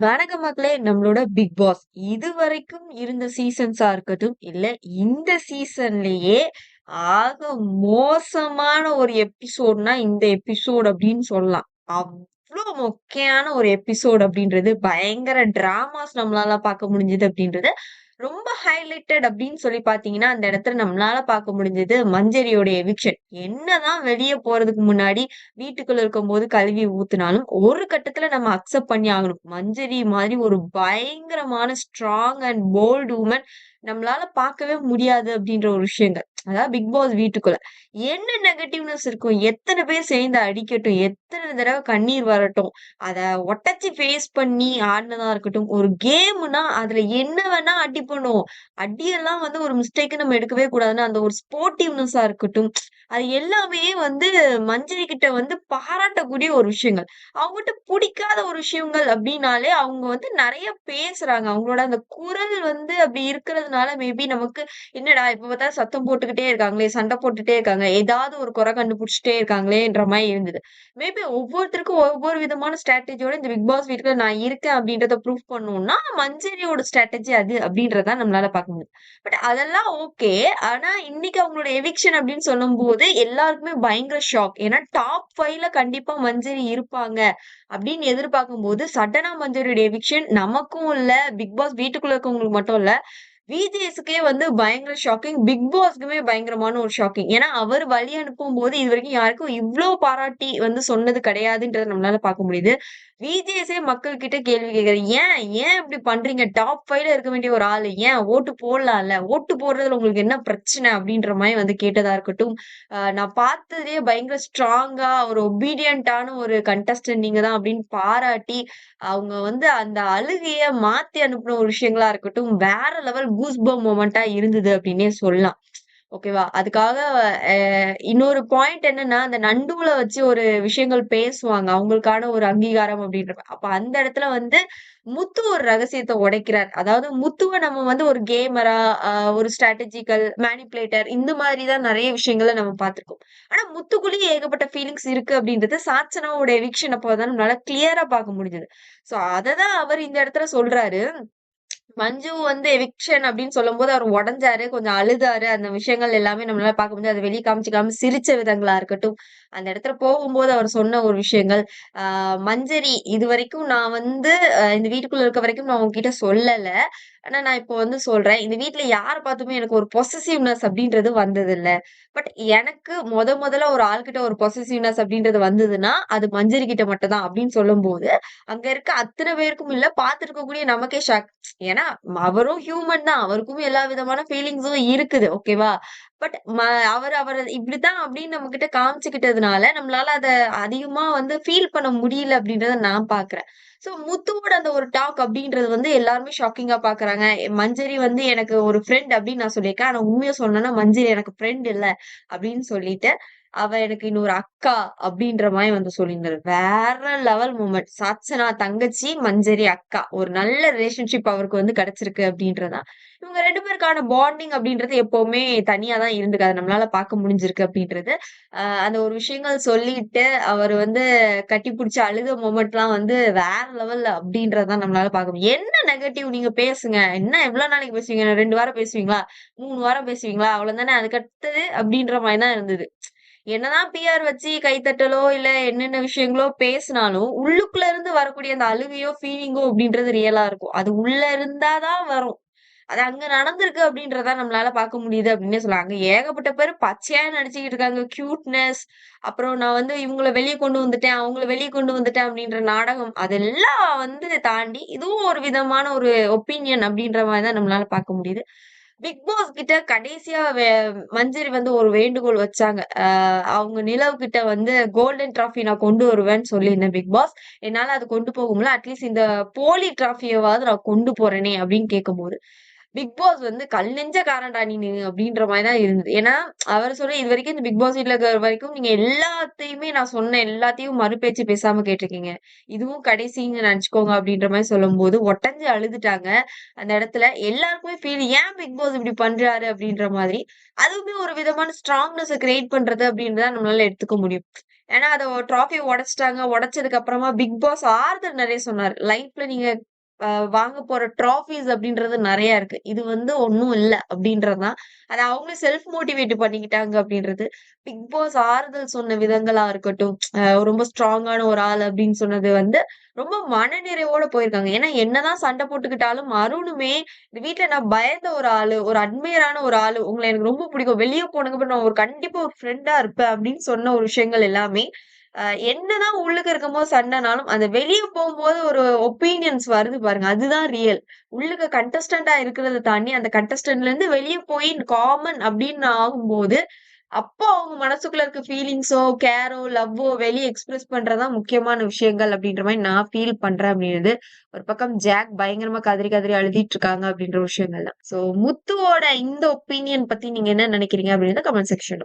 வணக்கம் மக்களே! நம்மளோட பிக் பாஸ். இதுவரைக்கும் இருந்த சீசன்ஸா இருக்கட்டும், இல்ல இந்த சீசன்லயே ஆக மோசமான ஒரு எபிசோட்னா இந்த எபிசோட் அப்படின்னு சொல்லலாம். அவ்வளோ மொக்கையான ஒரு எபிசோட் அப்படின்றது, பயங்கர டிராமாஸ் நம்மளால பார்க்க முடிஞ்சது அப்படின்றது, ரொம்ப ஹைலைட்டட் அப்படின்னு சொல்லி பாத்தீங்கன்னா அந்த இடத்துல நம்மளால பார்க்க முடிஞ்சது மஞ்சரியோட எவிக்ஷன். என்னதான் வெளிய போறதுக்கு முன்னாடி வீட்டுக்குள்ள இருக்கும்போது கழுவி ஊத்துனாலும், ஒரு கட்டத்துல நம்ம அக்செப்ட் பண்ணி ஆகணும். மஞ்சரி மாதிரி ஒரு பயங்கரமான ஸ்ட்ராங் அண்ட் போல்டு உமன் நம்மளால பார்க்கவே முடியாது அப்படின்ற ஒரு விஷயங்கள். அதாவது பிக் பாஸ் வீட்டுக்குள்ள. என்ன நெகட்டிவ்னஸ் இருக்கும்? எத்தனை பேர் சேர்ந்து அடிக்கட்டும், எத்தனை தடவை கண்ணீர் வரட்டும், அத ஒட்டச்சு ஃபேஸ் பண்ணி ஆடினதா இருக்கட்டும், ஒரு கேம்னா அதுல என்ன வேணா அடி பண்ணுவோம். அடியெல்லாம் வந்து ஒரு மிஸ்டேக்கு நம்ம எடுக்கவே கூடாதுன்னு அந்த ஒரு ஸ்போர்ட்டிவ்னஸா இருக்கட்டும், அது எல்லாமே வந்து மஞ்சரி கிட்ட வந்து பாராட்டக்கூடிய ஒரு விஷயங்கள். அவங்ககிட்ட பிடிக்காத ஒரு விஷயங்கள் அப்படின்னாலே அவங்க வந்து நிறைய பேசுறாங்க. அவங்களோட அந்த குரல் வந்து அப்படி இருக்கிறது இருக்கிறதுனால மேபி நமக்கு என்னடா இப்ப பார்த்தா சத்தம் போட்டுக்கிட்டே இருக்காங்களே, சண்டை போட்டுட்டே இருக்காங்க. ஏதாவது ஒரு குறை கண்டுபிடிச்சிட்டே இருக்காங்களேன்ற மாதிரி இருந்தது. மேபி ஒவ்வொருத்தருக்கும் ஒவ்வொரு விதமான ஸ்ட்ராட்டஜியோட இந்த பிக் பாஸ் வீட்டுக்குள்ள நான் இருக்கேன் அப்படின்றத ப்ரூவ் பண்ணணும்னா, மஞ்சரியோட ஸ்ட்ராட்டஜி அது அப்படின்றத நம்மளால பார்க்க முடியும். பட் அதெல்லாம் ஓகே. ஆனா இன்னைக்கு அவங்களோட எவிக்ஷன் அப்படின்னு சொல்லும் போது எல்லாருக்குமே பயங்கர ஷாக். ஏன்னா டாப் ஃபைவ்ல கண்டிப்பா மஞ்சரி இருப்பாங்க அப்படின்னு எதிர்பார்க்கும் போது சடனா மஞ்சரியோட எவிக்ஷன் நமக்கும் இல்ல, பிக் பாஸ் வீட்டுக்குள்ள இருக்கவங்களுக்கு மட்டும் இல்ல, விஜேஎஸ்க்கே வந்து பயங்கர ஷாக்கிங். பிக் பாஸ்க்குமே பயங்கரமான ஒரு ஷாக்கிங். ஏன்னா அவர் வழி அனுப்பும்போது இதுவரைக்கும் யாருக்கும் இவ்ளோ பாராட்டி வந்து சொன்னது கிடையாதுன்றத நம்மளால பார்க்க முடியுது. விஜேஎஸ்ஸே மக்கள் கிட்ட கேள்வி கேட்கிறாரு. ஏன்? ஏன் இப்படி பண்றீங்க? டாப் ஃபைவ்ல இருக்க வேண்டிய ஒரு ஆள் ஏன் ஓட்டு போடலாம்ல? ஓட்டு போடுறதுல உங்களுக்கு என்ன பிரச்சனை? அப்படின்ற மாதிரி வந்து கேட்டதா இருக்கட்டும். நான் பார்த்ததுலயே பயங்கர ஸ்ட்ராங்கா ஒரு ஒபீடியண்டான ஒரு கண்டஸ்டன்ட் நீங்க தான் அப்படின்னு பாராட்டி, அவங்க வந்து அந்த அழுகைய மாத்தி அனுப்பின ஒரு விஷயங்களா இருக்கட்டும், வேற லெவல் கூஸ்பம் மூமெண்டா இருந்தது அப்படின்னே சொல்லலாம். ஓகேவா? அதுக்காக இன்னொரு பாயிண்ட் என்னன்னா, அந்த நண்டுல வச்சு ஒரு விஷயங்கள் பேசுவாங்க. அவங்களுக்கான ஒரு அங்கீகாரம் அப்படின்ற அப்ப அந்த இடத்துல வந்து முத்து ஒரு ரகசியத்தை உடைக்கிறார். அதாவது முத்துவ நம்ம வந்து ஒரு கேமரா, ஒரு ஸ்ட்ராட்டஜிக்கல், மேனிப்புலேட்டர் இந்த மாதிரி தான் விஷயங்களை நம்ம பார்த்துருக்கோம். ஆனா முத்துக்குள்ளேயே ஏகப்பட்ட ஃபீலிங்ஸ் இருக்கு அப்படின்றது சாச்சனாவோட எவிக்ஷன் அப்போதான் நம்மளால கிளியரா பார்க்க முடிஞ்சது. சோ அததான் அவர் இந்த இடத்துல சொல்றாரு. மஞ்சு வந்து எவிக்ஷன் அப்படின்னு சொல்லும் போது அவர் உடைஞ்சாரு, கொஞ்சம் அழுதாரு. அந்த விஷயங்கள் எல்லாமே நம்மளால பார்க்க முடியாது அதை வெளியே காமிச்சுக்காம சிரிச்ச விதங்களா இருக்கட்டும். அந்த இடத்துல போகும்போது அவர் சொன்ன ஒரு விஷயங்கள். ஆஹ் மஞ்சரி இதுவரைக்கும் நான் வந்து இந்த வீட்டுக்குள்ள இருக்க வரைக்கும் நான் உங்ககிட்ட சொல்லல. ஆனா நான் இப்போ வந்து சொல்றேன். இந்த வீட்டுல யார பார்த்துமே எனக்கு ஒரு பொசசிவ்னஸ் அப்படின்றது வந்ததில்ல. பட் எனக்கு முத முதல்ல ஒரு ஆள்கிட்ட ஒரு பொசசிவ்னஸ் அப்படின்றது வந்ததுன்னா, அது மஞ்சரி கிட்ட மட்டும் தான் அப்படின்னு சொல்லும் போது அங்க இருக்க அத்தனை பேருக்கும் இல்ல, பார்த்துருக்கக்கூடிய நமக்கே ஷாக். ஏன்னா அவரும் ஹியூமன் தான். அவருக்கும் எல்லா விதமான ஃபீலிங்ஸும் இருக்குது. ஓகேவா? பட் அவர் அவர் அவர இப்படித்தான் அப்படின்னு நம்மகிட்ட காமிச்சுக்கிட்டதுனால, நம்மளால அத அதிகமா வந்து ஃபீல் பண்ண முடியல அப்படின்றத நான் பாக்குறேன் சோ முத்துவோட அந்த ஒரு டாக் அப்படின்றது வந்து எல்லாருமே ஷாக்கிங்கா பாக்குறாங்க மஞ்சரி வந்து எனக்கு ஒரு ஃப்ரெண்ட் அப்படின்னு நான் சொல்லியிருக்கேன். ஆனா உண்மையை சொன்னேன்னா மஞ்சரி எனக்கு ஃப்ரெண்ட் இல்ல அப்படின்னு சொல்லிட்டு, அவ எனக்கு இன்னொரு அக்கா அப்படின்ற மாதிரி வந்து சொல்லியிருந்தாரு. வேற லெவல் மூமெண்ட். சாச்சனா தங்கச்சி, மஞ்சரி அக்கா. ஒரு நல்ல ரிலேஷன்ஷிப் அவருக்கு வந்து கிடைச்சிருக்கு அப்படின்றதுதான். இவங்க ரெண்டு பேருக்கான பாண்டிங் அப்படின்றது எப்பவுமே தனியா தான் இருந்துக்காது அத நம்மளால பார்க்க முடிஞ்சிருக்கு அப்படின்றது. அந்த ஒரு விஷயங்கள் சொல்லிட்டு, அவர் வந்து கட்டிப்புடிச்சு அழுத மொமெண்ட்லாம் வந்து வேற லெவல்ல அப்படின்றதான் நம்மளால பார்க்க முடியும். என்ன நெகட்டிவ் நீங்க பேசுங்க. என்ன எவ்வளவு நாளைக்கு பேசுவீங்க? ரெண்டு வாரம் பேசுவீங்களா? மூணு வாரம் பேசுவீங்களா? அவ்வளோதானே. அதுக்கு அடுத்தது அப்படின்ற மாதிரி தான் இருந்தது. என்னதான் பிஆர் வச்சு கைத்தட்டலோ, இல்ல என்னென்ன விஷயங்களோ பேசினாலும், உள்ளுக்குள்ள இருந்து வரக்கூடிய அந்த அழுகையோ, ஃபீலிங்கோ அப்படின்றது ரியலா இருக்கும். அது உள்ள இருந்தாதான் வரும். அது அங்க நடந்திருக்கு அப்படின்றத நம்மளால பார்க்க முடியுது அப்படின்னே சொல்லலாம். அங்க ஏகப்பட்ட பேரு பச்சையா நடிச்சுக்கிட்டு இருக்காங்க. கியூட்னஸ், அப்புறம் நான் வந்து இவங்கள வெளிய கொண்டு வந்துட்டேன், அவங்கள வெளிய கொண்டு வந்துட்டேன் அப்படின்ற நாடகம். அதெல்லாம் வந்து தாண்டி, இதுவும் ஒரு விதமான ஒரு ஒப்பீனியன் அப்படின்ற மாதிரிதான் தான் நம்மளால பார்க்க முடியுது. பிக் பாஸ் கிட்ட கடைசியா மஞ்சரி வந்து ஒரு வேண்டுகோள் வச்சாங்க. அவங்க நிலவு கிட்ட வந்து கோல்டன் ட்ராஃபி நான் கொண்டு வருவேன்னு சொல்லியிருந்தேன் பிக் பாஸ். என்னால அது கொண்டு போக முடியல. அட்லீஸ்ட் இந்த போலி ட்ராஃபியவாவது நான் கொண்டு போறேனே அப்படின்னு கேட்கும்போது, பிக் பாஸ் வந்து "கல் நெஞ்ச காரண்டா நீ அப்படின்ற மாதிரி தான் இருந்தது. ஏன்னா, அவர் இது வரைக்கும் இந்த பிக் பாஸ் வீட்ல இருக்கிற வரைக்கும் நீங்க எல்லாத்தையுமே நான் சொன்ன எல்லாத்தையும் மறுபேச்சு பேசாம கேட்டிருக்கீங்க இதுவும் கடைசின்னு நினைச்சுக்கோங்க அப்படின்ற மாதிரி சொல்லும் போது ஒட்டஞ்சு அழுதுட்டாங்க. அந்த இடத்துல எல்லாருக்குமே ஃபீல் ஏன் பிக் பாஸ் இப்படி பண்றாரு அப்படின்ற மாதிரி. அதுவுமே ஒரு விதமான ஸ்ட்ராங்னஸ் கிரியேட் பண்றது அப்படின்றத நம்மளால எடுத்துக்க முடியும். ஏன்னா அத ட்ராஃபி உடைச்சிட்டாங்க உடைச்சதுக்கு அப்புறமா பிக் பாஸ் ஆறுதல் நிறைய சொன்னார் லைஃப்ல நீங்க வாங்க போற ட்ராஃபிஸ் அப்படின்றது நிறைய இருக்கு. இது வந்து ஒன்றும் இல்ல அப்படின்றதுதான் அதை அவங்களே செல்ஃப் மோட்டிவேட் பண்ணிக்கிட்டாங்க அப்படின்றது. பிக் பாஸ் ஆறுதல் சொன்ன விதங்களா இருக்கட்டும், ரொம்ப ஸ்ட்ராங்கான ஒரு ஆள் அப்படின்னு சொன்னது வந்து ரொம்ப மனநிறைவோட போயிருக்காங்க. ஏன்னா என்னதான் சண்டை போட்டுக்கிட்டாலும் அருணுமே இந்த வீட்டுல நான் பயந்த ஒரு ஆளு, ஒரு அட்மையரான ஒரு ஆளு. உங்களை எனக்கு ரொம்ப பிடிக்கும். வெளியே போனதுக்கப்புறம் நான் ஒரு கண்டிப்பா ஒரு ஃப்ரெண்டா இருப்பேன் அப்படின்னு சொன்ன ஒரு விஷயங்கள் எல்லாமே, என்னதான் உள்ளுக்கு இருக்கும்போது சண்டைனாலும், அந்த வெளியே போகும்போது ஒரு ஒப்பீனியன்ஸ் வருது பாருங்க. அதுதான் ரியல். உள்ளுக்கு கண்டஸ்டண்டா இருக்கிறத தாண்டி, அந்த கண்டஸ்டன்ட்லேருந்து வெளியே போய் காமன் அப்படின்னு ஆகும்போது, அப்போ அவங்க மனசுக்குள்ள இருக்க ஃபீலிங்ஸோ, கேரோ, லவ்வோ வெளியே எக்ஸ்பிரஸ் பண்றதா முக்கியமான விஷயங்கள் அப்படின்ற மாதிரி நான் ஃபீல் பண்றேன் அப்படின்றது. ஒரு பக்கம் ஜாக் பயங்கரமா கதறி கதறி அழுதிட்டு இருக்காங்க அப்படின்ற விஷயங்கள் தான். ஸோ முத்துவோட இந்த ஒப்பீனியன் பத்தி நீங்க என்ன நினைக்கிறீங்க அப்படின்றத கமெண்ட் செக்ஷன்